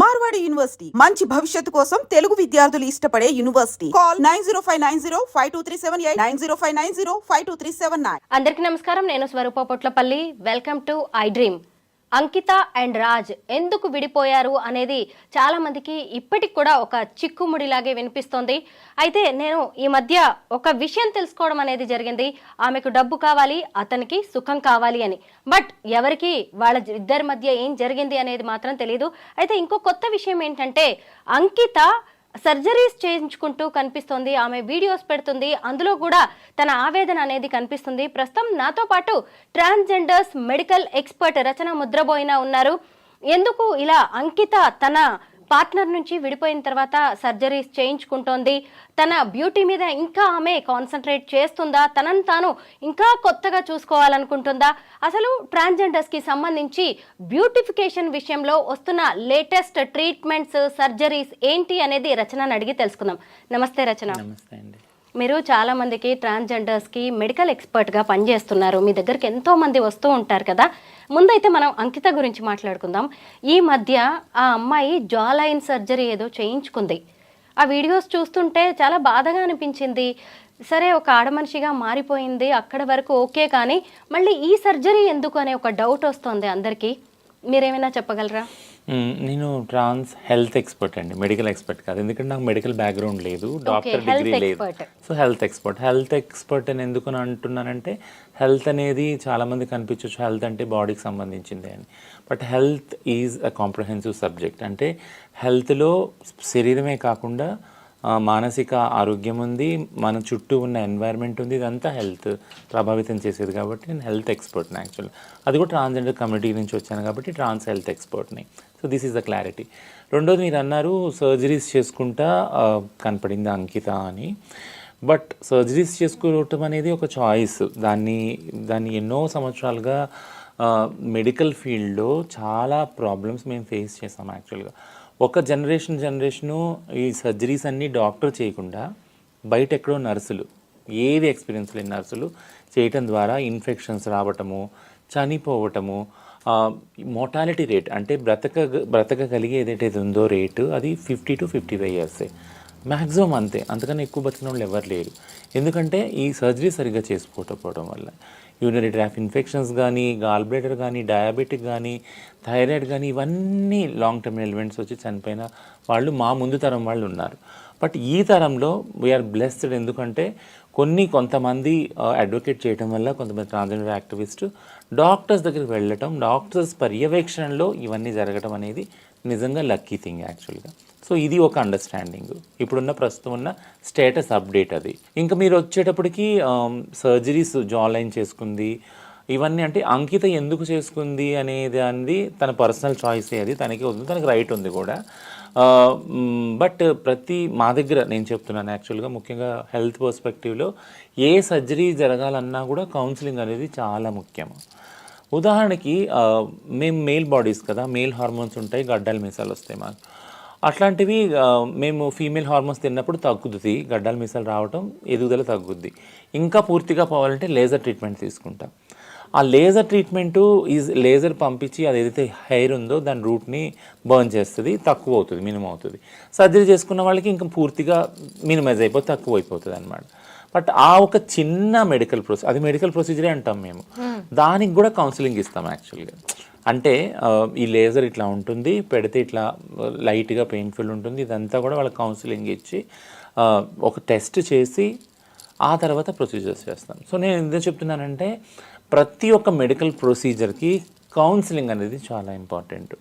Marwadi university. మంచి భవిష్యత్తు కోసం తెలుగు విద్యార్థులు ఇష్టపడే university. Call nine zero five nine zero five two three seven eight. Nine zero five nine zero five two three seven nine. అందరికీ నమస్కారం. నేను Swaroopa Potlapalli. Welcome to I dream. Ankita and Raj ఎందుకు విడిపోయారు అనేది చాలా మందికి ఇప్పటికి కూడా ఒక చిక్కుముడిలాగే వినిపిస్తోంది. అయితే నేను ఈ మధ్య ఒక విషయం తెలుసుకోవడం అనేది జరిగింది. ఆమెకు డబ్బు కావాలి అతనికి సుఖం కావాలి అని. బట్ ఎవరికి వాళ్ళ ఇద్దరి మధ్య ఏం జరిగింది అనేది మాత్రం తెలియదు అయితే ఇంకో కొత్త విషయం ఏంటంటే అంకిత సర్జరీస్ చేయించుకుంటూ కనిపిస్తుంది. ఆమె వీడియోస్ పెడుతుంది. అందులో కూడా తన ఆవేదన అనేది కనిపిస్తుంది. ప్రస్తుతం నాతో పాటు transgenders medical expert Rachana Mudraboina ఉన్నారు. ఎందుకు ఇలా అంకిత తన పార్ట్నర్ నుంచి విడిపోయిన తర్వాత సర్జరీస్ చేయించుకుంటోంది. తన బ్యూటీ మీద ఇంకా ఆమె కాన్సన్ట్రేట్ చేస్తుందా? తనను తాను ఇంకా కొత్తగా చూసుకోవాలనుకుంటుందా? అసలు ట్రాన్స్జెండర్స్కి సంబంధించి బ్యూటిఫికేషన్ విషయంలో వస్తున్న లేటెస్ట్ ట్రీట్మెంట్స్ సర్జరీస్ ఏంటి అనేది రచనని అడిగి తెలుసుకుందాం. నమస్తే రచన. నమస్తే అండి. మీరు చాలామందికి ట్రాన్స్జెండర్స్కి మెడికల్ ఎక్స్పర్ట్గా పనిచేస్తున్నారు. మీ దగ్గరికి ఎంతోమంది వస్తూ ఉంటారు కదా. ముందైతే మనం అంకిత గురించి మాట్లాడుకుందాం. ఈ మధ్య ఆ అమ్మాయి జాలైన్ సర్జరీ ఏదో చేయించుకుంది. ఆ వీడియోస్ చూస్తుంటే చాలా బాధగా అనిపించింది. సరే ఒక ఆడమనిషిగా మారిపోయింది. అక్కడ వరకు ఓకే కానీ మళ్ళీ ఈ సర్జరీ ఎందుకు అనే ఒక డౌట్ వస్తుంది అందరికీ. మీరేమైనా చెప్పగలరా? నేను ట్రాన్స్ హెల్త్ ఎక్స్పర్ట్ అండి. మెడికల్ ఎక్స్పర్ట్ కాదు. ఎందుకంటే నాకు మెడికల్ బ్యాక్గ్రౌండ్ లేదు. డాక్టర్ డిగ్రీ లేదు. So health expert. Health expert అని ఎందుకు అని అంటున్నానంటే హెల్త్ అనేది చాలా మంది కనిపించవచ్చు హెల్త్ అంటే బాడీకి సంబంధించింది అని. But health is a comprehensive subject. అంటే హెల్త్లో శరీరమే కాకుండా మానసిక ఆరోగ్యం ఉంది మన చుట్టూ ఉన్న ఎన్వైర్న్మెంట్ ఉంది. ఇదంతా హెల్త్ ప్రభావితం చేసేది కాబట్టి నేను హెల్త్ ఎక్స్పర్ట్ని యాక్చువల్ అది కూడా ట్రాన్స్జెండర్ కమ్యూనిటీ నుంచి వచ్చాను కాబట్టి trans health ఎక్స్పర్ట్ని. So this is the clarity రెండోది మీరు అన్నారు సర్జరీస్ చేసుకుంటా కనపడింది అంకిత అని. బట్ సర్జరీస్ చేసుకోవటం అనేది ఒక చాయిస్ దాన్ని దాన్ని ఎన్నో సంవత్సరాలుగా మెడికల్ ఫీల్డ్లో చాలా ప్రాబ్లమ్స్ మేము ఫేస్ చేసాం యాక్చువల్గా ఒక జనరేషన్ జనరేషను ఈ సర్జరీస్ అన్నీ డాక్టర్ చేయకుండా బయట ఎక్కడో నర్సులు ఏది ఎక్స్పీరియన్స్ లేని నర్సులు చేయటం ద్వారా ఇన్ఫెక్షన్స్ రావటము చనిపోవటము మోటాలిటీ రేట్ అంటే బ్రతక బ్రతకగలిగే ఏదైతే ఉందో రేటు అది ఫిఫ్టీ టు ఫిఫ్టీ ఫైవ్ ఇయర్సే మ్యాక్సిమం అంతే. అంతకన్నా ఎక్కువ బతికిన వాళ్ళు ఎవరు లేరు. ఎందుకంటే ఈ సర్జరీ సరిగ్గా చేసుకోకపోవడం వల్ల. యూరినరీ ట్రాఫ్ ఇన్ఫెక్షన్స్ కానీ గాల్ బ్లేడర్ కానీ డయాబెటిక్ కానీ థైరాయిడ్ కానీ ఇవన్నీ లాంగ్ టర్మ్ ఎలిమెంట్స్ వచ్చి చనిపోయిన వాళ్ళు మా ముందు తరం వాళ్ళు ఉన్నారు. బట్ ఈ తరంలో వీఆర్ బ్లెస్డ్ ఎందుకంటే కొన్ని కొంతమంది అడ్వకేట్ చేయడం వల్ల కొంతమంది ట్రాన్స్జెండర్ యాక్టివిస్ట్ డాక్టర్స్ దగ్గరికి వెళ్ళటం డాక్టర్స్ పర్యవేక్షణలో ఇవన్నీ జరగటం అనేది నిజంగా లక్కీ థింగ్ యాక్చువల్గా సో ఇది ఒక అండర్స్టాండింగ్ ఇప్పుడున్న ప్రస్తుతం ఉన్న స్టేటస్ అప్డేట్ అది. ఇంకా మీరు వచ్చేటప్పటికి um, సర్జరీస్ జాలైన్ చేసుకుంది. ఇవన్నీ అంటే అంకిత ఎందుకు చేసుకుంది అనేది అనేది తన పర్సనల్ చాయిస్ అది. తనకి ఉంది తనకి రైట్ ఉంది కూడా. Uh, mm, బట్ ప్రతి మా దగ్గర నేను చెప్తున్నాను యాక్చువల్గా ముఖ్యంగా హెల్త్ పర్స్పెక్టివ్లో ఏ సర్జరీ జరగాలన్నా కూడా కౌన్సిలింగ్ అనేది చాలా ముఖ్యం. ఉదాహరణకి మేము మేల్ బాడీస్ కదా మేల్ హార్మోన్స్ ఉంటాయి గడ్డల మీసాలు వస్తాయి మాకు. అట్లాంటివి మేము ఫీమేల్ హార్మోన్స్ తిన్నప్పుడు తగ్గుతుంది గడ్డల మీసాలు రావటం ఎదుగుదల తగ్గుద్ది. ఇంకా పూర్తిగా పోవాలంటే లేజర్ ట్రీట్మెంట్ తీసుకుంటాం. ఆ లేజర్ ట్రీట్మెంటు ఈజ్ లేజర్ పంపించి అది ఏదైతే హెయిర్ ఉందో దాని రూట్ని బర్న్ చేస్తుంది తక్కువ అవుతుంది మినిమం అవుతుంది. సర్జరీ చేసుకున్న వాళ్ళకి ఇంకా పూర్తిగా మినిమైజ్ అయిపోతే తక్కువ అయిపోతుంది అనమాట బట్ ఆ ఒక చిన్న మెడికల్ ప్రొసీ అది మెడికల్ ప్రొసీజరే అంటాం మేము. దానికి కూడా కౌన్సిలింగ్ ఇస్తాం యాక్చువల్గా అంటే ఆ, ఈ లేజర్ ఇట్లా ఉంటుంది పెడితే ఇట్లా లైట్గా పెయిన్ఫుల్ ఉంటుంది ఇదంతా కూడా వాళ్ళకి కౌన్సిలింగ్ ఇచ్చి ఆ, ఒక టెస్ట్ చేసి ఆ తర్వాత ప్రొసీజర్స్ చేస్తాం. సో నేను ఎందుకు చెప్తున్నానంటే ప్రతి ఒక్క మెడికల్ ప్రొసీజర్కి కౌన్సిలింగ్ అనేది చాలా ఇంపార్టెంట్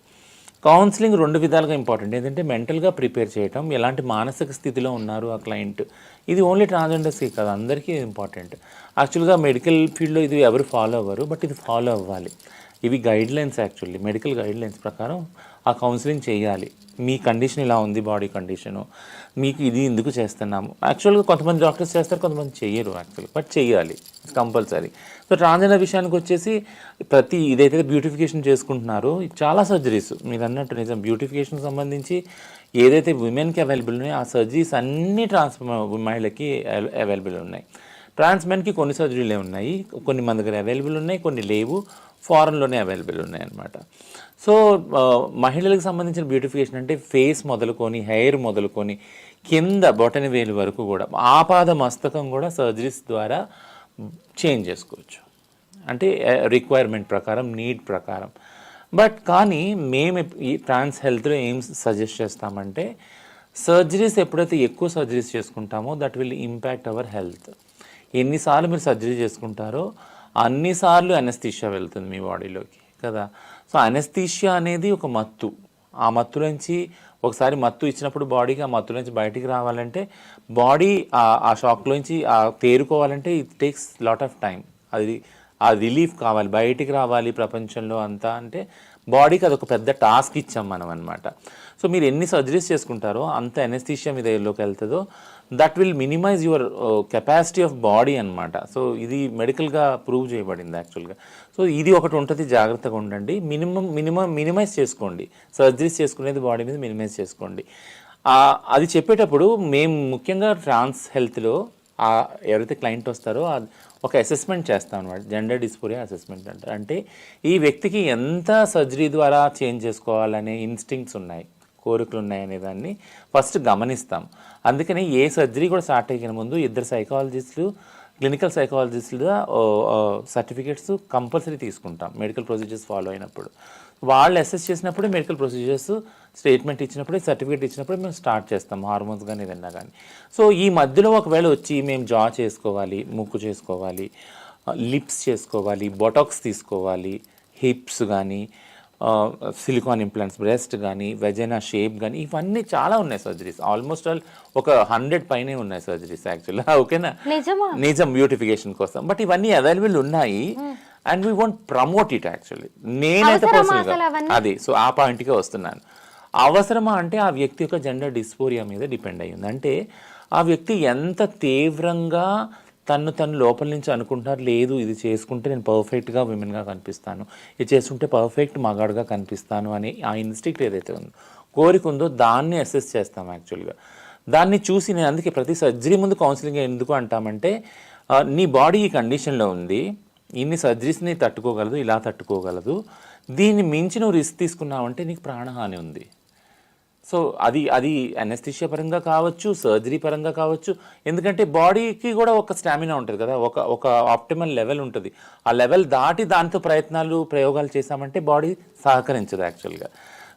కౌన్సిలింగ్ రెండు విధాలుగా ఇంపార్టెంట్. ఏంటంటే మెంటల్గా ప్రిపేర్ చేయటం ఎలాంటి మానసిక స్థితిలో ఉన్నారు ఆ క్లయింట్. ఇది ఓన్లీ ట్రాన్స్జెండర్స్కి కాదు అందరికీ ఇంపార్టెంట్. యాక్చువల్గా మెడికల్ ఫీల్డ్లో ఇది ఎవరు ఫాలో అవ్వరు బట్ ఇది ఫాలో అవ్వాలి. ఇవి guidelines actually medical guidelines ప్రకారం ఆ కౌన్సిలింగ్ చేయాలి. మీ కండిషన్ ఇలా ఉంది బాడీ కండిషను మీకు ఇది ఎందుకు చేస్తున్నాము? యాక్చువల్గా కొంతమంది డాక్టర్స్ చేస్తారు కొంతమంది చేయరు యాక్చువల్గా బట్ చెయ్యాలి. కంపల్సరీ సో ట్రాన్స్జెండర్ విషయానికి వచ్చేసి ప్రతి ఇదైతే బ్యూటిఫికేషన్ చేసుకుంటున్నారో చాలా సర్జరీస్ మీరు అన్నట్టు నిజం బ్యూటిఫికేషన్ సంబంధించి ఏదైతే ఉమెన్కి అవైలబుల్ ఉన్నాయో ఆ సర్జరీస్ అన్ని ట్రాన్స్ మహిళకి అవైలబుల్ ఉన్నాయి. ట్రాన్స్ మెన్కి కొన్ని సర్జరీలే ఉన్నాయి కొన్ని మన దగ్గర అవైలబుల్ ఉన్నాయి కొన్ని లేవు ఫారెన్లోనే అవైలబుల్ ఉన్నాయి అన్నమాట సో మహిళలకు సంబంధించిన బ్యూటిఫికేషన్ అంటే ఫేస్ మొదలుకొని హెయిర్ మొదలుకొని కింద బొటని వేలు వరకు కూడా ఆపాద మస్తకం కూడా సర్జరీస్ ద్వారా చేంజ్ చేసుకోవచ్చు. అంటే రిక్వైర్మెంట్ ప్రకారం నీడ్ ప్రకారం. బట్ కానీ మేము ఈ ట్రాన్స్ హెల్త్లో ఏం సజెస్ట్ చేస్తామంటే సర్జరీస్ ఎప్పుడైతే ఎక్కువ సర్జరీస్ చేసుకుంటామో that will impact our health ఎన్నిసార్లు మీరు సర్జరీ చేసుకుంటారో అన్నిసార్లు అనస్థీషియా వెళ్తుంది మీ బాడీలోకి కదా? సో అనెస్థీషియా అనేది ఒక మత్తు. ఆ మత్తులోంచి ఒకసారి మత్తు ఇచ్చినప్పుడు బాడీకి ఆ మత్తులోంచి బయటికి రావాలంటే బాడీ ఆ షాక్లోంచి ఆ తేరుకోవాలంటే it takes lot of time అది ఆ రిలీఫ్ కావాలి. బయటికి రావాలి ప్రపంచంలో అంతా అంటే బాడీకి అదొక పెద్ద టాస్క్ ఇచ్చాం మనం అనమాట సో మీరు ఎన్ని సర్జరీస్ చేసుకుంటారో అంత ఎనెస్థీషియా మీ దగ్గరలోకి వెళ్తుందో that will minimise your capacity of body అనమాట సో ఇది మెడికల్గా ప్రూవ్ చేయబడింది యాక్చువల్గా సో ఇది ఒకటి ఉంటుంది జాగ్రత్తగా ఉండండి. మినిమం మినిమం మినిమైజ్ చేసుకోండి. సర్జరీస్ చేసుకునేది బాడీ మీద మినిమైజ్ చేసుకోండి. అది చెప్పేటప్పుడు మేము ముఖ్యంగా ట్రాన్స్ హెల్త్లో ఎవరైతే క్లయింట్ వస్తారో ఒక అసెస్మెంట్ చేస్తాం అనమాట జెండర్ డిస్పోరియా అసెస్మెంట్ అంటారు అంటే ఈ వ్యక్తికి ఎంత సర్జరీ ద్వారా చేంజ్ చేసుకోవాలనే ఇన్స్టింక్ట్స్ ఉన్నాయి కోరికలు ఉన్నాయనే దాన్ని ఫస్ట్ గమనిస్తాం. అందుకని ఏ సర్జరీ కూడా స్టార్ట్ అయిన ముందు ఇద్దరు సైకాలజిస్టులు క్లినికల్ సైకాలజిస్టులుగా సర్టిఫికేట్స్ కంపల్సరీ తీసుకుంటాం మెడికల్ ప్రొసీజర్స్ ఫాలో అయినప్పుడు. వాళ్ళు అసెస్ చేసినప్పుడు మెడికల్ ప్రొసీజర్స్ స్టేట్మెంట్ ఇచ్చినప్పుడే సర్టిఫికేట్ ఇచ్చినప్పుడు మేము స్టార్ట్ చేస్తాం హార్మోన్స్ కానీ ఏదన్నా కానీ సో ఈ మధ్యలో ఒకవేళ వచ్చి మేము జా చేసుకోవాలి ముక్కు చేసుకోవాలి లిప్స్ చేసుకోవాలి బొటాక్స్ తీసుకోవాలి హిప్స్ కానీ సిలికాన్ ఇంప్లాంట్స్ బ్రెస్ట్ కానీ వెజైనా షేప్ కానీ ఇవన్నీ చాలా ఉన్నాయి సర్జరీస్. ఆల్మోస్ట్ ఆల్ ఒక హండ్రెడ్ పైనే ఉన్నాయి సర్జరీస్ యాక్చువల్గా. ఓకేనా? నిజం బ్యూటిఫికేషన్ కోసం. బట్ ఇవన్నీ అవైలబుల్ ఉన్నాయి. And we want promote it actually. నేనైతే అవసరమా personal గా అసలు అవన్నీ? అది. సో ఆ పాయింట్కే వస్తున్నాను. అవసరమా అంటే ఆ వ్యక్తి యొక్క జెండర్ డిస్పోరియా మీద డిపెండ్ అయ్యింది. అంటే ఆ వ్యక్తి ఎంత తీవ్రంగా తను తను లోపల నుంచి అనుకుంటున్నారు లేదు ఇది చేసుకుంటే నేను పర్ఫెక్ట్గా విమెన్గా కనిపిస్తాను. ఇది చేసుకుంటే పర్ఫెక్ట్ మగాడుగా కనిపిస్తాను అని ఆ ఇన్స్టిక్ట్ ఏదైతే ఉందో కోరిక ఉందో దాన్ని అసెస్ చేస్తాం యాక్చువల్గా దాన్ని చూసి నేను అందుకే ప్రతి సర్జరీ ముందు కౌన్సిలింగ్ ఎందుకు అంటామంటే నీ బాడీ ఈ కండిషన్లో ఉంది ఇన్ని సర్జరీస్ని తట్టుకోగలదు ఇలా తట్టుకోగలదు దీన్ని మించి నువ్వు రిస్క్ తీసుకున్నావంటే నీకు ప్రాణహాని ఉంది. సో అది అది అనెస్థిషియా పరంగా కావచ్చు సర్జరీ పరంగా కావచ్చు. ఎందుకంటే బాడీకి కూడా ఒక స్టామినా ఉంటుంది కదా ఒక ఒక ఆప్టిమల్ లెవెల్ ఉంటుంది. ఆ లెవెల్ దాటి దాంతో ప్రయత్నాలు ప్రయోగాలు చేశామంటే బాడీ సహకరించదు యాక్చువల్గా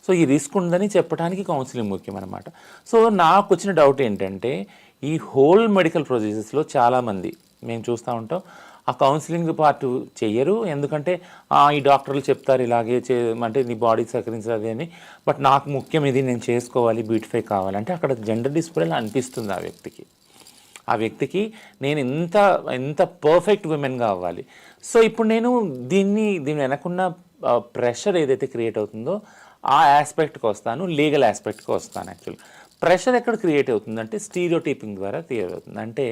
సో ఈ రిస్క్ ఉందని చెప్పడానికి కౌన్సిలింగ్ ముఖ్యం అనమాట సో నాకు వచ్చిన డౌట్ ఏంటంటే ఈ హోల్ మెడికల్ ప్రొసీజర్స్లో చాలామంది మేము చూస్తూ ఉంటాం ఆ కౌన్సిలింగ్ పార్ట్ చెయ్యరు. ఎందుకంటే "ఆ, ఈ డాక్టర్లు చెప్తారు ఇలాగే చే అంటే నీ బాడీ సహకరించాలి అని. బట్ నాకు ముఖ్యం ఇది నేను చేసుకోవాలి బ్యూటిఫై కావాలి. అంటే అక్కడ జెండర్ డిస్ప్లేలా అనిపిస్తుంది ఆ వ్యక్తికి. ఆ వ్యక్తికి నేను ఇంత ఎంత పర్ఫెక్ట్ ఉమెన్గా అవ్వాలి. సో ఇప్పుడు నేను దీన్ని దీని వెనకున్న ప్రెషర్ ఏదైతే క్రియేట్ అవుతుందో ఆ ఆస్పెక్ట్కి వస్తాను లీగల్ ఆస్పెక్ట్కి వస్తాను యాక్చువల్ ప్రెషర్ ఎక్కడ క్రియేట్ అవుతుందంటే స్టీరియోటైపింగ్ ద్వారా క్రియేట్ అవుతుంది. అంటే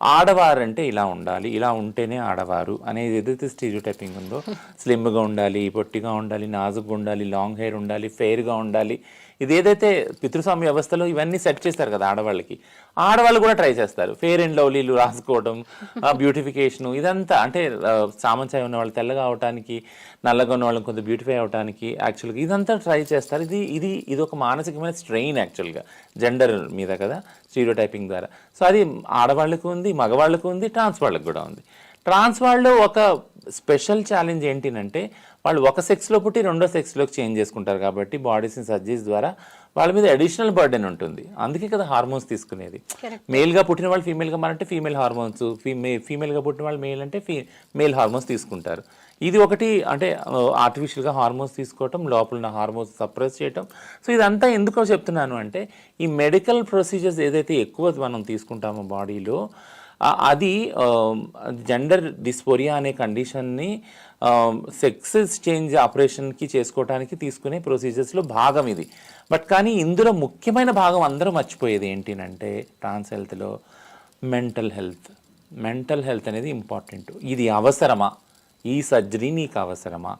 ఆడవారంటే ఇలా ఉండాలి ఇలా ఉంటేనే ఆడవారు అనేది ఏదైతే స్టీరియోటైపింగ్ ఉందో స్లిమ్గా ఉండాలి పొట్టిగా ఉండాలి నాజుగ్గా ఉండాలి లాంగ్ హెయిర్ ఉండాలి ఫెయిర్గా ఉండాలి ఇది ఏదైతే పితృస్వామి వ్యవస్థలో ఇవన్నీ సెట్ చేస్తారు కదా ఆడవాళ్ళకి ఆడవాళ్ళు కూడా ట్రై చేస్తారు. ఫేర్ అండ్ లవ్లీలు రాసుకోవడం బ్యూటిఫికేషన్ ఇదంతా అంటే సామంచాయి ఉన్న వాళ్ళు తెల్లగా అవటానికి నల్లగా ఉన్న వాళ్ళని కొంత బ్యూటిఫై అవటానికి యాక్చువల్గా ఇదంతా ట్రై చేస్తారు. ఇది ఇది ఇది ఒక మానసికమైన స్ట్రెయిన్ యాక్చువల్గా జెండర్ మీద కదా స్టీరియో టైపింగ్ ద్వారా. సో అది ఆడవాళ్ళకు ఉంది మగవాళ్ళకు ఉంది ట్రాన్స్ వాళ్ళకు కూడా ఉంది. ట్రాన్స్ వాళ్ళు ఒక స్పెషల్ ఛాలెంజ్ ఏంటినంటే వాళ్ళు ఒక సెక్స్లో పుట్టి రెండో సెక్స్లోకి చేంజ్ చేసుకుంటారు కాబట్టి బాడీస్ని సర్జరీస్ ద్వారా వాళ్ళ మీద అడిషనల్ బర్డెన్ ఉంటుంది. అందుకే కదా హార్మోన్స్ తీసుకునేది. మేల్గా పుట్టిన వాళ్ళు ఫీమేల్గా మారంటే ఫీమేల్ హార్మోన్స్ ఫీమే ఫీమేల్గా పుట్టిన వాళ్ళు మేల్ అంటే ఫీ మేల్ హార్మోన్స్ తీసుకుంటారు. ఇది ఒకటి అంటే ఆర్టిఫిషియల్గా హార్మోన్స్ తీసుకోవటం లోపల ఉన్న హార్మోన్స్ సప్రెస్ చేయటం. సో ఇదంతా ఎందుకో చెప్తున్నాను అంటే ఈ మెడికల్ ప్రొసీజర్స్ ఏదైతే ఎక్కువ మనం తీసుకుంటామో బాడీలో అది జెండర్ డిస్పోరియా అనే కండిషన్ని సెక్సెస్ చేంజ్ ఆపరేషన్కి చేసుకోవడానికి తీసుకునే ప్రొసీజర్స్లో భాగం ఇది. బట్ కానీ ఇందులో ముఖ్యమైన భాగం అందరూ మర్చిపోయేది ఏంటినంటే ట్రాన్స్ హెల్త్లో మెంటల్ హెల్త్ మెంటల్ హెల్త్ అనేది ఇంపార్టెంట్ ఇది అవసరమా? ఈ సర్జరీ నీకు అవసరమా?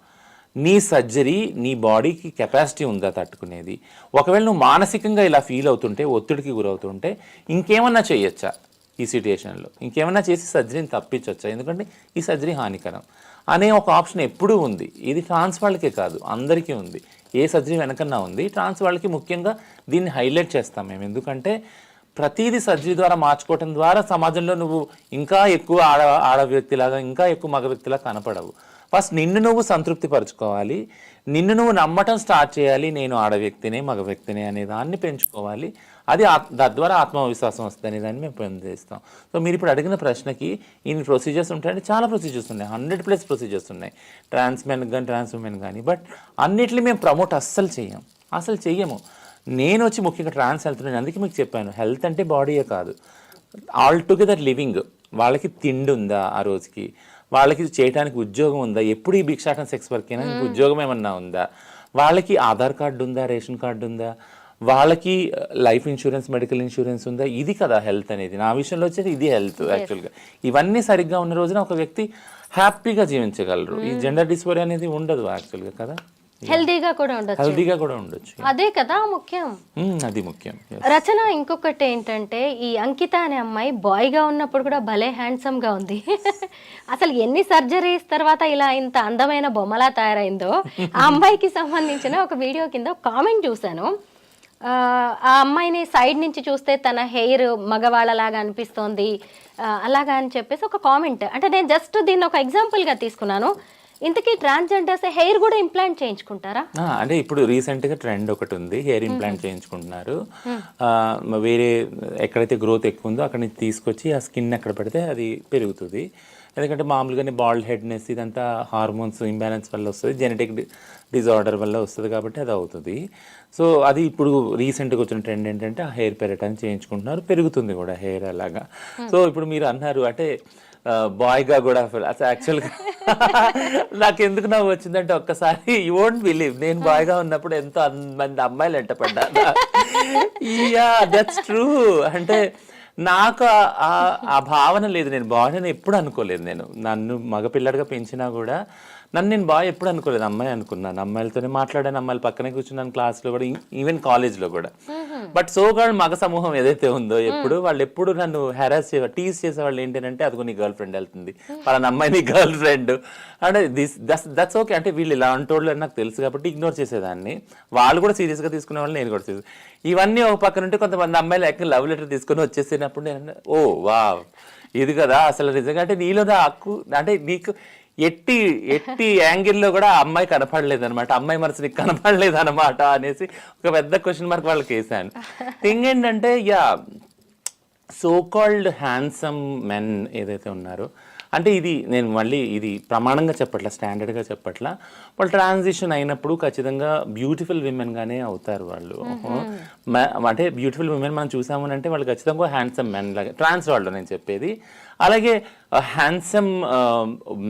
నీ సర్జరీ నీ బాడీకి కెపాసిటీ ఉందా తట్టుకునేది? ఒకవేళ నువ్వు మానసికంగా ఇలా ఫీల్ అవుతుంటే ఒత్తిడికి గురవుతుంటే ఇంకేమన్నా చేయొచ్చా? ఈ సిట్యుయేషన్లో. ఇంకేమైనా చేసి సర్జరీని తప్పించవచ్చా ఎందుకంటే ఈ సర్జరీ హానికరం. అనే ఒక ఆప్షన్ ఎప్పుడూ ఉంది. ఇది ట్రాన్స్ వాళ్ళకే కాదు అందరికీ ఉంది. ఏ సర్జరీ వెనకన్నా ఉంది. ట్రాన్స్ వాళ్ళకి ముఖ్యంగా దీన్ని హైలైట్ చేస్తాం మేము. ఎందుకంటే ప్రతిదీ సర్జరీ ద్వారా మార్చుకోవటం ద్వారా సమాజంలో నువ్వు ఇంకా ఎక్కువ ఆడ ఆడ వ్యక్తిలాగా ఇంకా ఎక్కువ మగ వ్యక్తిలాగా కనపడవు. ఫస్ట్ నిన్ను నువ్వు సంతృప్తి పరచుకోవాలి నిన్ను నువ్వు నమ్మటం స్టార్ట్ చేయాలి. నేను ఆడ వ్యక్తినే మగ వ్యక్తినే అనే దాన్ని పెంచుకోవాలి. అది తద్వారా ఆత్మవిశ్వాసం వస్తుంది అనే దాన్ని మేము పొందేస్తాం. సో మీరు ఇప్పుడు అడిగిన ప్రశ్నకి ఇన్ని ప్రొసీజర్స్ ఉంటాయంటే చాలా ప్రొసీజర్స్ ఉన్నాయి. హండ్రెడ్ ప్లస్ ప్రొసీజర్స్ ఉన్నాయి. ట్రాన్స్ మెన్ కానీ ట్రాన్స్ ఉమెన్ కానీ బట్ అన్నిటిని మేము ప్రమోట్ అస్సలు చెయ్యం. అసలు చెయ్యము. నేను వచ్చి ముఖ్యంగా ట్రాన్స్ హెల్త్ నేను అందుకే మీకు చెప్పాను. హెల్త్ అంటే బాడీయే కాదు. ఆల్ టుగెదర్ లివింగ్ వాళ్ళకి తిండి ఉందా ఆ రోజుకి? వాళ్ళకి చేయడానికి ఉద్యోగం ఉందా? ఎప్పుడు ఈ భిక్షాటన సెక్స్ వర్క్ అయినా ఉద్యోగం ఏమన్నా ఉందా? వాళ్ళకి ఆధార్ కార్డు ఉందా? రేషన్ కార్డు ఉందా? వాళ్ళకి లైఫ్ ఇన్సూరెన్స్ మెడికల్ ఇన్సూరెన్స్ ఉందా? ఇది కదా హెల్త్ అనేది. నా విషయంలో వచ్చేది ఇది హెల్త్ యాక్చువల్గా ఇవన్నీ సరిగ్గా ఉన్న రోజున ఒక వ్యక్తి హ్యాపీగా జీవించగలరు. ఈ జెండర్ డిస్ఫోరీ అనేది ఉండదు యాక్చువల్గా కదా? హెల్దీగా కూడా ఉండొచ్చు. హెల్తీగా కూడా ఉండొచ్చు. అదే కదా ముఖ్యం. మ్మ్, అది ముఖ్యం. రచన ఇంకొకటి ఏంటంటే ఈ అంకిత అనే అమ్మాయి బాయ్గా ఉన్నప్పుడు కూడా భలే హ్యాండ్సమ్గా ఉంది. అసలు ఎన్ని సర్జరీస్ తర్వాత ఇలా ఇంత అందమైన బొమ్మలా తయారైందో ఆ అమ్మాయికి సంబంధించిన ఒక వీడియో కింద కామెంట్ చూశాను. ఆ, అమ్మాయిని సైడ్ నుంచి చూస్తే తన హెయిర్ మగవాళ్ళలాగా అనిపిస్తోంది. అలాగా అని చెప్పేసి ఒక కామెంట్. అంటే నేను జస్ట్ దీన్ని ఒక example గా తీసుకున్నాను. ఇంతకీ ట్రాన్స్జెండర్స్ హెయిర్ కూడా ఇంప్లాంట్ చేయించుకుంటారా? అంటే ఇప్పుడు రీసెంట్గా ట్రెండ్ ఒకటి ఉంది. హెయిర్ ఇంప్లాంట్ చేయించుకుంటున్నారు. వేరే ఎక్కడైతే గ్రోత్ ఎక్కువ ఉందో అక్కడ నుంచి తీసుకొచ్చి ఆ స్కిన్ ఎక్కడ పెడితే అది పెరుగుతుంది. ఎందుకంటే మామూలుగానే బాల్డ్ హెడ్నెస్ ఇదంతా హార్మోన్స్ ఇంబ్యాలెన్స్ వల్ల వస్తుంది జెనెటిక్ డిజార్డర్ వల్ల వస్తుంది కాబట్టి అది అవుతుంది. సో అది ఇప్పుడు రీసెంట్గా వచ్చిన ట్రెండ్ ఏంటంటే ఆ హెయిర్ పెరగటానికి చేయించుకుంటున్నారు పెరుగుతుంది కూడా హెయిర్ అలాగా. సో ఇప్పుడు మీరు అన్నారు అంటే బాయ్గా కూడా అసలు యాక్చువల్గా నాకు ఎందుకు నవ్వు వచ్చిందంటే ఒక్కసారి యూ వోంట్ బిలీవ్ నేను బాయ్గా ఉన్నప్పుడు ఎంతో మంది అమ్మాయిలు ఎంట పడ్డా యా దట్స్ ట్రూ అంటే నాకు ఆ- ఆ- భావన లేదు. నేను బాయ్ అని ఎప్పుడు అనుకోలేదు నేను. నన్ను మగపిల్లడిగా పెంచినా కూడా నన్ను నేను బాయ్ ఎప్పుడు అనుకోలేదు. అమ్మాయి అనుకున్నాను. అమ్మాయిలతోనే మాట్లాడాను. అమ్మాయిలు పక్కనే కూర్చున్నాను క్లాస్లో కూడా ఈవెన్ కాలేజ్లో కూడా. బట్ సోగాళ్ళు మగ సమూహం ఏదైతే ఉందో ఎప్పుడు వాళ్ళు ఎప్పుడు నన్ను హెరాస్ చేసే వాళ్ళు ఏంటంటే అదిగో నీ గర్ల్ ఫ్రెండ్ వెళ్తుంది. పలానా అమ్మాయి నీ గర్ల్ ఫ్రెండ్ అంటే దిస్ దస్ దట్స్ ఓకే అంటే వీళ్ళు ఇలా అంటోళ్ళు అని నాకు తెలుసు కాబట్టి ఇగ్నోర్ చేసేదాన్ని. వాళ్ళు కూడా సీరియస్గా తీసుకునే వాళ్ళు నేను కూడా సీరియస్ ఇవన్నీ ఒక పక్కన ఉంటే కొంతమంది అమ్మాయిలు ఎక్కడ లవ్ లెటర్ తీసుకొని వచ్చేసినప్పుడు నేను ఓ వా ఇది కదా అసలు నిజంగా. అంటే నీలో హక్కు? అంటే నీకు ఎట్టి ఎట్టి యాంగిల్లో కూడా ఆ అమ్మాయి కనపడలేదు అనమాట అమ్మాయి మనసు నీకు కనపడలేదు అనమాట అనేసి ఒక పెద్ద క్వశ్చన్ మార్క్ వాళ్ళకి వేసాను థింగ్ ఏంటంటే yeah so called handsome men ఏదైతే ఉన్నారో అంటే ఇది నేను మళ్ళీ ఇది ప్రమాణంగా చెప్పట్లా స్టాండర్డ్గా చెప్పట్లా. వాళ్ళు ట్రాన్సిషన్ అయినప్పుడు ఖచ్చితంగా బ్యూటిఫుల్ విమెన్గానే అవుతారు వాళ్ళు. అంటే బ్యూటిఫుల్ విమెన్ మనం చూసాము అంటే వాళ్ళు ఖచ్చితంగా హ్యాండ్సమ్ మెన్ లాగా ట్రాన్స్ వాళ్ళు నేను చెప్పేది. అలాగే హ్యాండ్సమ్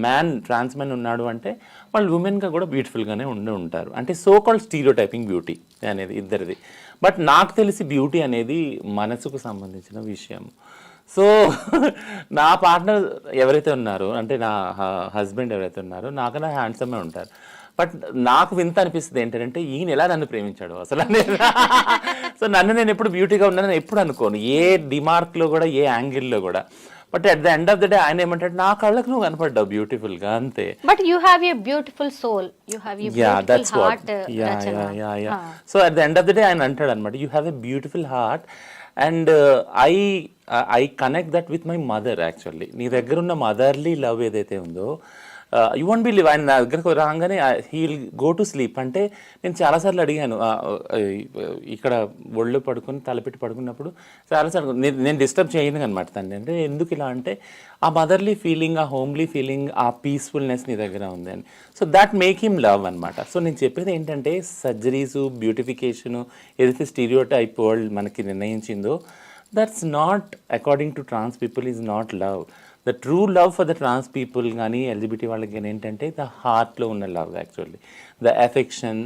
మ్యాన్ ట్రాన్స్ మెన్ ఉన్నాడు అంటే వాళ్ళు ఉమెన్గా కూడా బ్యూటిఫుల్గానే ఉండి ఉంటారు. అంటే so called stereotyping beauty అనేది ఇద్దరిది. బట్ నాకు తెలిసి బ్యూటీ అనేది మనసుకు సంబంధించిన విషయం. సో నా పార్ట్నర్ ఎవరైతే ఉన్నారో అంటే నా హస్బెండ్ ఎవరైతే ఉన్నారో నాకన్నా హ్యాండ్సమే ఉంటారు. బట్ నాకు వింత అనిపిస్తుంది ఏంటంటే ఈయన ఎలా నన్ను ప్రేమించాడు అసలు సో నన్ను నేను ఎప్పుడు బ్యూటీగా ఉన్నానని ఎప్పుడు అనుకోను. ఏ డిమార్క్లో కూడా ఏ యాంగిల్లో కూడా. But at the end of the day ఆయన ఏమంటాడు నా కళ్ళకు నువ్వు కనపడ్డావు బ్యూటిఫుల్గా అంతే. But you have a beautiful soul. You have a yeah that's beautiful what yeah yeah yeah yeah so at the end of the day ఆయన అంటాడు అనమాట you have a beautiful heart and I I connect that with my mother actually నీ దగ్గర ఉన్న motherly love ఏదైతే ఉందో you won't believe ఆయన నా దగ్గరకు రాగానే he will go to sleep అంటే నేను చాలాసార్లు అడిగాను uh, uh, ఇక్కడ ఒళ్ళు పడుకుని తలపెట్టి పడుకున్నప్పుడు చాలాసార్లు నేను నేను డిస్టర్బ్ చేయను అనమాట తను అంటే ఎందుకు ఇలా అంటే ఆ మదర్లీ ఫీలింగ్ ఆ హోమ్లీ ఫీలింగ్ ఆ పీస్ఫుల్నెస్ నీ దగ్గర ఉంది అని. So that make him love అనమాట సో నేను చెప్పేది ఏంటంటే సర్జరీస్ బ్యూటిఫికేషను ఏదైతే స్టీరియో టైప్ వరల్డ్ మనకి నిర్ణయించిందో that's not according to trans people is not love the true love for the trans people కానీ ఎల్జిబిటీ వాళ్ళకి కానీ ఏంటంటే ద హార్ట్లో ఉన్న love actually the affection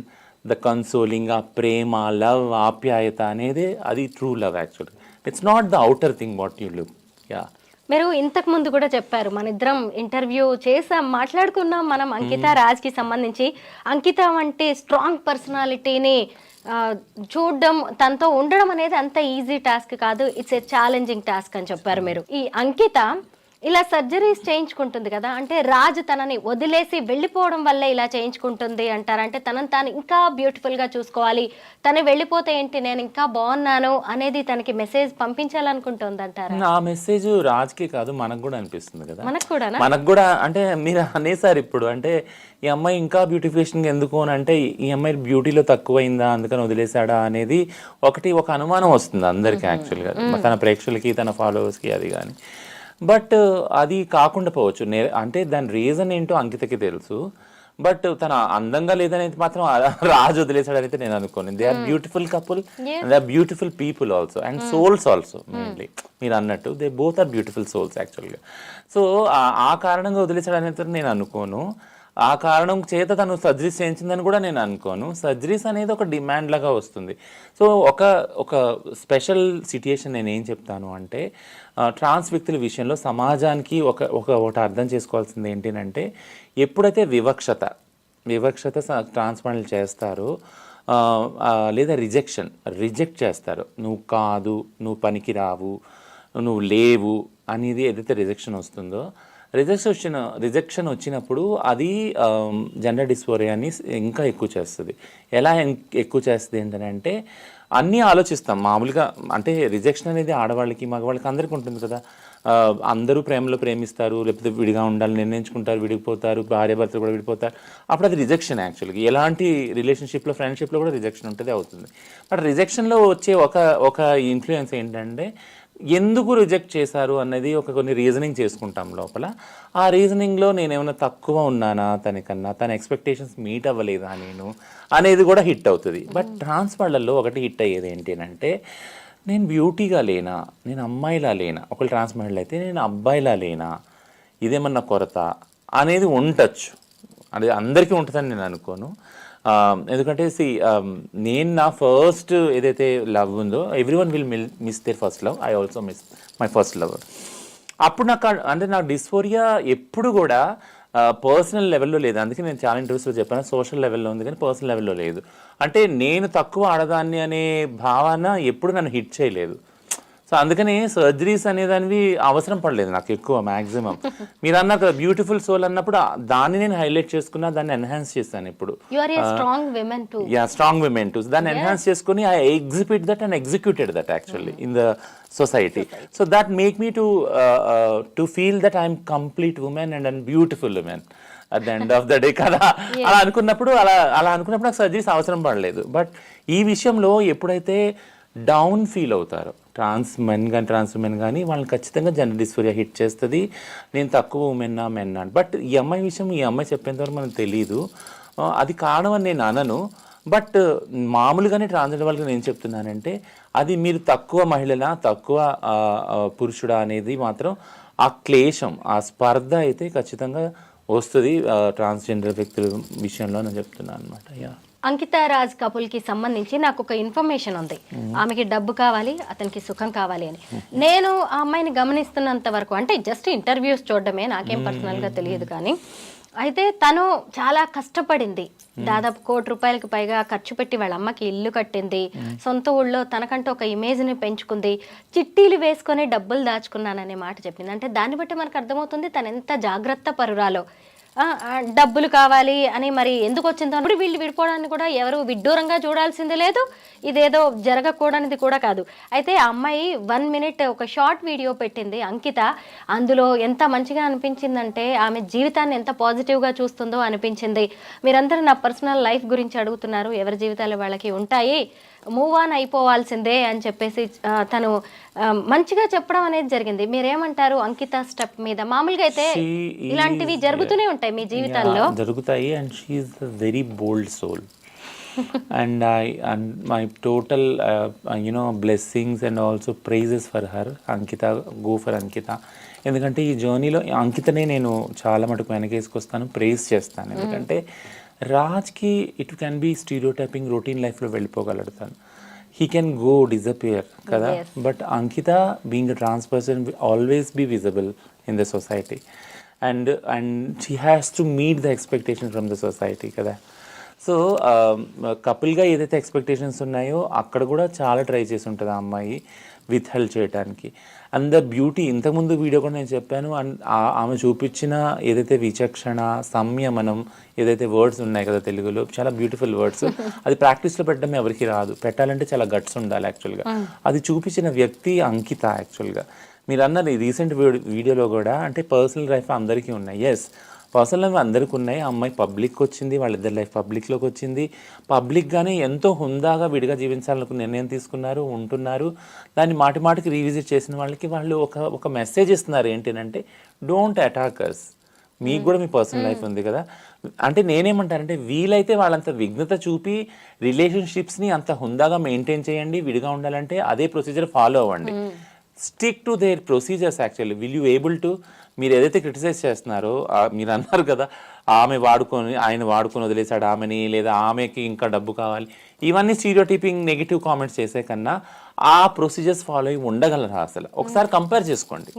the consoling ఆ ప్రేమ లవ్ ఆప్యాయత అనేది అది true love actually it's not the outer thing what you look yeah మీరు ఇంతకు ముందు కూడా చెప్పారు మన ఇద్దరం ఇంటర్వ్యూ చేసాం మాట్లాడుకున్నాం మనం అంకిత రాజ్కి సంబంధించి. అంకిత వంటి స్ట్రాంగ్ పర్సనాలిటీని చూడడం తనతో ఉండడం అనేది అంత ఈజీ టాస్క్ కాదు. ఇట్స్ ఏ ఛాలెంజింగ్ టాస్క్ అని చెప్పారు మీరు. ఈ అంకిత ఇలా సర్జరీస్ చేయించుకుంటుంది కదా అంటే రాజు తనని వదిలేసి వెళ్ళిపోవడం వల్లే ఇలా చేయించుకుంటుంది అంటారు. అంటే తనని తాను ఇంకా బ్యూటిఫుల్గా చూసుకోవాలి. తను వెళ్ళిపోతే ఏంటి నేను ఇంకా బాగున్నాను అనేది తనకి మెసేజ్ పంపించాలనుకుంటుంది అంటారా నా మెసేజ్ రాజ్కి కాదు మనకు కూడా అనిపిస్తుంది కదా. మనకు కూడానా? మనకు కూడా అంటే మీరు అనేసారు ఇప్పుడు అంటే ఈ అమ్మాయి ఇంకా బ్యూటిఫికేషన్ ఎందుకు అని అంటే ఈ అమ్మాయి బ్యూటీలో తక్కువైందా అందుకని వదిలేశాడా అనేది ఒకటి ఒక అనుమానం వస్తుంది అందరికి యాక్చువల్గా తన ప్రేక్షకులకి తన ఫాలోవర్స్కి అది కానీ. బట్ అది కాకుండా పోవచ్చు. నే అంటే దాని రీజన్ ఏంటో అంకితకి తెలుసు. బట్ తన అందంగా లేదనేది మాత్రం రాజు వదిలేశాడనైతే నేను అనుకోను. They are beautiful couple they are beautiful people also and souls also mainly మీరు అన్నట్టు they both are beautiful souls యాక్చువల్గా సో ఆ కారణంగా వదిలేశాడనైతే నేను అనుకోను. ఆ కారణం చేత తను సర్జరీస్ చేయించిందని కూడా నేను అనుకోను. సర్జరీస్ అనేది ఒక డిమాండ్ లాగా వస్తుంది. సో ఒక ఒక స్పెషల్ సిట్యుయేషన్ నేను ఏం చెప్తాను అంటే ట్రాన్స్ వ్యక్తుల విషయంలో సమాజానికి ఒక ఒక ఒకటి అర్థం చేసుకోవాల్సింది ఏంటంటే ఎప్పుడైతే వివక్షత వివక్షత ట్రాన్స్ప్లాంట్లు చేస్తారో లేదా రిజెక్షన్ రిజెక్ట్ చేస్తారు. నువ్వు కాదు నువ్వు పనికి రావు నువ్వు లేవు అనేది ఏదైతే రిజెక్షన్ వస్తుందో రిజెక్షన్ వచ్చిన రిజెక్షన్ వచ్చినప్పుడు అది జెండర్ డిస్ఫోరియాని ఇంకా ఎక్కువ చేస్తుంది. ఎలా ఎం- ఎక్కువ చేస్తుంది ఏంటంటే అన్నీ ఆలోచిస్తాం. మామూలుగా అంటే రిజెక్షన్ అనేది ఆడవాళ్ళకి మగవాళ్ళకి అందరికీ ఉంటుంది కదా. అందరూ ప్రేమలో ప్రేమిస్తారు లేకపోతే విడిగా ఉండాలని నిర్ణయించుకుంటారు విడిపోతారు భార్య భర్తలు కూడా విడిపోతారు అప్పుడు అది రిజెక్షన్ యాక్చువల్గా ఎలాంటి రిలేషన్షిప్లో ఫ్రెండ్షిప్లో కూడా రిజెక్షన్ ఉంటుంది అవుతుంది. బట్ రిజెక్షన్లో వచ్చే ఒక ఒక ఇన్ఫ్లుయెన్స్ ఏంటంటే ఎందుకు రిజెక్ట్ చేశారు అన్నది ఒక కొన్ని రీజనింగ్ చేసుకుంటాం లోపల. ఆ రీజనింగ్లో నేను ఏమైనా తక్కువ ఉన్నానా తనకన్నా తన ఎక్స్పెక్టేషన్స్ మీట్ అవ్వలేదా నేను అనేది కూడా హిట్ అవుతుంది. బట్ ట్రాన్స్ఫర్లలో ఒకటి హిట్ అయ్యేది ఏంటి అంటే నేను బ్యూటీగా లేనా? నేను అమ్మాయిలా లేనా? ఒకళ్ళు ట్రాన్స్ అయితే నేను అబ్బాయిలా లేనా? ఇదేమన్నా కొరత? అనేది ఉండొచ్చు. అది అందరికీ ఉంటుందని నేను అనుకోను. ఎందుకంటే సి నేను నా ఫస్ట్ ఏదైతే లవ్ ఉందో everyone will mil miss their first love I also miss my first love అప్పుడు నాకు అంటే నాకు డిస్ఫోరియా ఎప్పుడు కూడా పర్సనల్ లెవెల్లో లేదు. అందుకే నేను చాలా ఇంటర్వ్యూస్లో చెప్పాను. సోషల్ లెవెల్లో ఉంది కానీ పర్సనల్ లెవెల్లో లేదు. అంటే నేను తక్కువ ఆడదాన్ని అనే భావన ఎప్పుడు నన్ను హిట్ చేయలేదు. సో అందుకని సర్జరీస్ అనేదానివి అవసరం పడలేదు నాకు ఎక్కువ మ్యాక్సిమం మీరు అన్నాక బ్యూటిఫుల్ సోల్ అన్నప్పుడు దాన్ని నేను హైలైట్ చేసుకున్నా దాన్ని ఎన్హాన్స్ చేస్తాను ఇప్పుడు. You are a strong women to yeah strong women to దాన్ని ఎన్హాన్స్ చేసుకుని I exhibit that and executed that actually in the society so that make me to to feel that I'm complete women and and beautiful women at the end of the day కదా. అలా అనుకున్నప్పుడు అలా అలా అనుకున్నప్పుడు నాకు surgeries అవసరం పడలేదు. But ఈ విషయంలో ఎప్పుడైతే డౌన్ ఫీల్ అవుతారో ట్రాన్స్ మెన్ కానీ ట్రాన్స్ ఉమెన్ కానీ వాళ్ళని ఖచ్చితంగా జెండర్ డిస్ఫోరియా హిట్ చేస్తుంది. నేను తక్కువ ఉమెన్నా అని. బట్ ఈ అమ్మాయి విషయం ఈ అమ్మాయి చెప్పేంతవరకు మనకు తెలియదు అది కారణం అని నేను అనను. బట్ మామూలుగానే ట్రాన్స్జెండర్ వాళ్ళకి నేను చెప్తున్నానంటే అది మీరు తక్కువ మహిళనా తక్కువ పురుషుడా అనేది మాత్రం ఆ క్లేశం ఆ స్పర్ధ అయితే ఖచ్చితంగా వస్తుంది ట్రాన్స్జెండర్ వ్యక్తుల విషయంలో నేను చెప్తున్నాను అనమాట యా. అంకిత రాజ్ కపుల్కి సంబంధించి నాకు ఒక ఇన్ఫర్మేషన్ ఉంది. ఆమెకి డబ్బు కావాలి అతనికి సుఖం కావాలి అని. నేను ఆ అమ్మాయిని గమనిస్తున్నంత వరకు అంటే జస్ట్ ఇంటర్వ్యూస్ చూడడమే నాకేం పర్సనల్గా తెలియదు కానీ. అయితే తను చాలా కష్టపడింది. దాదాపు కోటి రూపాయలకు పైగా ఖర్చు పెట్టి వాళ్ళ అమ్మకి ఇల్లు కట్టింది. సొంత ఊళ్ళో తనకంటూ ఒక ఇమేజ్ని పెంచుకుంది. చిట్టీలు వేసుకొని డబ్బులు దాచుకున్నాననే మాట చెప్పింది. అంటే దాన్ని బట్టి మనకు అర్థమవుతుంది తను ఎంత జాగ్రత్త పరురాలో. డబ్బులు కావాలి అని మరి ఎందుకు వచ్చిందో ఇప్పుడు వీళ్ళు విడిపోవడానికి కూడా ఎవరు విడ్డూరంగా చూడాల్సింది లేదు. ఇదేదో జరగకూడనిది కూడా కాదు. అయితే ఆ అమ్మాయి వన్ మినిట్ ఒక షార్ట్ వీడియో పెట్టింది అంకిత. అందులో ఎంత మంచిగా అనిపించిందంటే ఆమె జీవితాన్ని ఎంత పాజిటివ్గా చూస్తుందో అనిపించింది. మీరందరూ నా పర్సనల్ లైఫ్ గురించి అడుగుతున్నారు. ఎవరి జీవితాలు వాళ్ళకి ఉంటాయి? మూవ్ ఆన్ అయిపోవాల్సిందే అని చెప్పేసి తను మంచిగా చెప్పడం అనేది జరిగింది. మీరేమంటారు అంకిత స్టెప్ మీద? మామూలుగా అయితే ఇలాంటివి జరుగుతూనే ఉంటాయి మీ జీవితాల్లో. జరుగుతాయి and she's the very bold soul and I and my total you know blessings and also praises for her Ankita go for Ankita ఎందుకంటే ఈ జర్నీలో అంకితనే నేను చాలా మటుకు వెనకేసుకొస్తాను ప్రైజ్ చేస్తాను. ఎందుకంటే రాజ్కి it can be stereotyping routine లైఫ్లో వెళ్ళిపోగలుగుతాను హీ కెన్ గో డిజపియర్ కదా. But Ankita being a trans person always be visible in the society. And and she has to meet the expectation from the society కదా? So కపుల్గా ఏదైతే expectations ఉన్నాయో అక్కడ కూడా చాలా ట్రై చేసి ఉంటుంది ఆ అమ్మాయి. విత్ హెల్ప్ చేయడానికి అండ్ ద బ్యూటీ ఇంతకుముందు వీడియో కూడా నేను చెప్పాను అండ్ ఆమె చూపించిన ఏదైతే విచక్షణ సంయమనం ఏదైతే వర్డ్స్ ఉన్నాయి కదా తెలుగులో చాలా బ్యూటిఫుల్ వర్డ్స్ అది ప్రాక్టీస్లో పెట్టడం ఎవరికి రాదు. పెట్టాలంటే చాలా గట్స్ ఉండాలి యాక్చువల్గా అది చూపించిన వ్యక్తి అంకిత యాక్చువల్గా మీరు అన్నది రీసెంట్ వీడియోలో కూడా అంటే పర్సనల్ లైఫ్ అందరికీ ఉన్నాయి. ఎస్ పర్సనల్ లైఫ్ అందరికీ ఉన్నాయి ఆ అమ్మాయి పబ్లిక్ వచ్చింది వాళ్ళిద్దరి లైఫ్ పబ్లిక్లోకి వచ్చింది. పబ్లిక్గానే ఎంతో హుందాగా విడిగా జీవించాలనుకున్న నిర్ణయం తీసుకున్నారు ఉంటున్నారు. దాన్ని మాటి మాటికి రీవిజిట్ చేసిన వాళ్ళకి వాళ్ళు ఒక ఒక మెసేజ్ ఇస్తున్నారు. ఏంటంటే డోంట్ అటాకర్స్ మీకు కూడా మీ పర్సనల్ లైఫ్ ఉంది కదా. అంటే నేనేమంటానంటే వీలైతే వాళ్ళంత విఘ్నత చూపి రిలేషన్షిప్స్ని అంత హుందాగా మెయింటైన్ చేయండి విడిగా ఉండాలంటే అదే ప్రొసీజర్ ఫాలో అవ్వండి. Stick to their procedures actually will you able to మీరు ఏదైతే క్రిటిసైజ్ చేస్తున్నారో మీరు అన్నారు కదా ఆమె వాడుకొని ఆయన వాడుకొని వదిలేశాడు ఆమెని లేదా ఆమెకి ఇంకా డబ్బు కావాలి. ఇవన్నీ స్టీరియోటైపింగ్ నెగిటివ్ కామెంట్స్ చేసే కన్నా ఆ ప్రొసీజర్స్ ఫాలో అయ్యి ఉండగలరా అసలు? ఒకసారి కంపేర్ చేసుకోండి.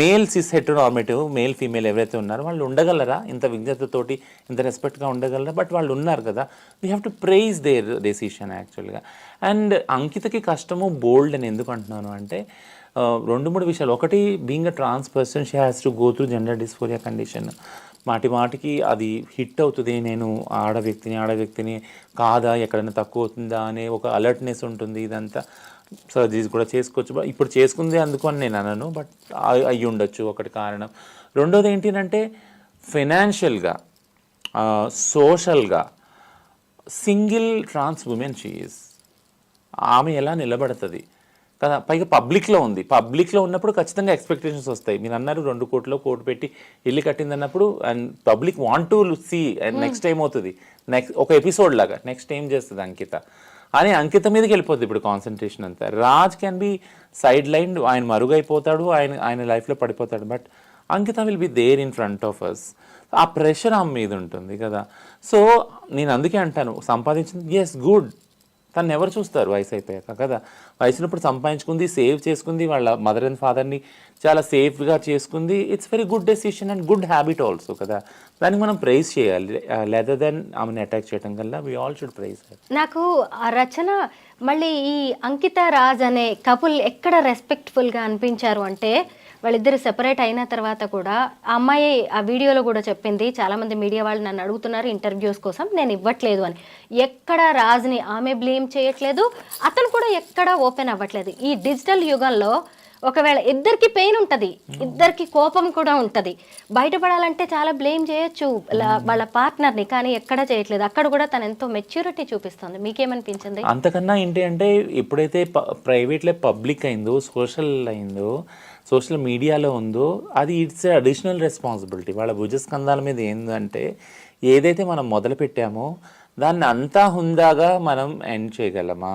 Male cis heteronormative male female ఎవరైతే ఉన్నారో వాళ్ళు ఉండగలరా? ఇంత విజ్ఞతతోటి ఇంత రెస్పెక్ట్గా ఉండగలరా? బట్ వాళ్ళు ఉన్నారు కదా. We have to praise their decision యాక్చువల్గా అండ్ అంకితకి కష్టము బోల్డ్ అని ఎందుకు అంటున్నాను అంటే రెండు మూడు విషయాలు. ఒకటి being a trans person she has to go through gender dysphoria condition మాటి మాటికి అది హిట్ అవుతుంది. నేను ఆడ వ్యక్తిని ఆడ వ్యక్తిని కాదా ఎక్కడైనా తక్కువ అవుతుందా అనే ఒక అలర్ట్నెస్ ఉంటుంది. ఇదంతా సర్జరీస్ కూడా చేసుకోవచ్చు. ఇప్పుడు చేసుకుంది అందుకు అని నేను అనను. బట్ అయ్యి ఉండొచ్చు. ఒకటి కారణం. రెండోది ఏంటి ఫినాన్షియల్గా ఫైనాన్షియల్గా సోషల్గా single trans woman she is ఆమె ఎలా నిలబడుతుంది? కదా? పైగా పబ్లిక్లో ఉంది. పబ్లిక్లో ఉన్నప్పుడు ఖచ్చితంగా ఎక్స్పెక్టేషన్స్ వస్తాయి. మీరు అన్నారు రెండు కోట్లో కోటి పెట్టి ఇల్లు కట్టింది అన్నప్పుడు and public want to see and next ఏం అవుతుంది నెక్స్ట్ ఒక ఎపిసోడ్ లాగా. నెక్స్ట్ ఏం చేస్తుంది అంకిత? అని అంకిత మీదకి వెళ్ళిపోతుంది ఇప్పుడు కాన్సన్ట్రేషన్ అంతా. Raj can be sideline ఆయన మరుగైపోతాడు. ఆయన ఆయన లైఫ్లో పడిపోతాడు. But Ankita will be there in front of us ఆ ప్రెషర్ ఆమె మీద ఉంటుంది కదా? సో నేను అందుకే అంటాను సంపాదించింది ఎస్ గుడ్ తను ఎవరు చూస్తారు వయసు అయిపోయాక కదా? వయసునప్పుడు సంపాదించుకుంది సేవ్ చేసుకుంది వాళ్ళ మదర్ అండ్ ఫాదర్ని చాలా సేఫ్గా చేసుకుంది. It's very good decision and good habit also కదా? దానికి మనం ప్రైజ్ చేయాలి. లెదర్ దెన్ ఆమెను అటాక్ చేయడం కల్లా వీ ఆల్ షుడ్ ప్రైజ్ నాకు ఆ రచన మళ్ళీ ఈ అంకిత రాజ్ అనే కపుల్ ఎక్కడ రెస్పెక్ట్ఫుల్గా అనిపించారు అంటే వాళ్ళిద్దరు సెపరేట్ అయిన తర్వాత కూడా ఆ అమ్మాయి ఆ వీడియోలో కూడా చెప్పింది చాలామంది మీడియా వాళ్ళు నన్ను అడుగుతున్నారు ఇంటర్వ్యూస్ కోసం నేను ఇవ్వట్లేదు అని. ఎక్కడ రాజ్ని ఆమె బ్లేమ్ చేయట్లేదు అతను కూడా ఎక్కడ ఓపెన్ అవ్వట్లేదు. ఈ డిజిటల్ యుగంలో ఒకవేళ ఇద్దరికి పెయిన్ ఉంటుంది ఇద్దరికి కోపం కూడా ఉంటుంది బయటపడాలంటే చాలా బ్లేమ్ చేయొచ్చు ల- వాళ్ళ పార్ట్నర్ని కానీ ఎక్కడ చేయట్లేదు. అక్కడ కూడా తను ఎంతో మెచ్యూరిటీ చూపిస్తుంది. మీకేమనిపించింది? అంతకన్నా ఏంటి అంటే ఎప్పుడైతే ప్రైవేట్లో పబ్లిక్ అయిందో సోషల్ అయిందో సోషల్ మీడియాలో ఉందో అది ఇట్స్ అడిషనల్ రెస్పాన్సిబిలిటీ. వాళ్ళ భుజస్కంధాల మీద ఏంటంటే ఏదైతే మనం మొదలు పెట్టామో దాన్ని అంతా హుందాగా మనం ఎండ్ చేయగలమా?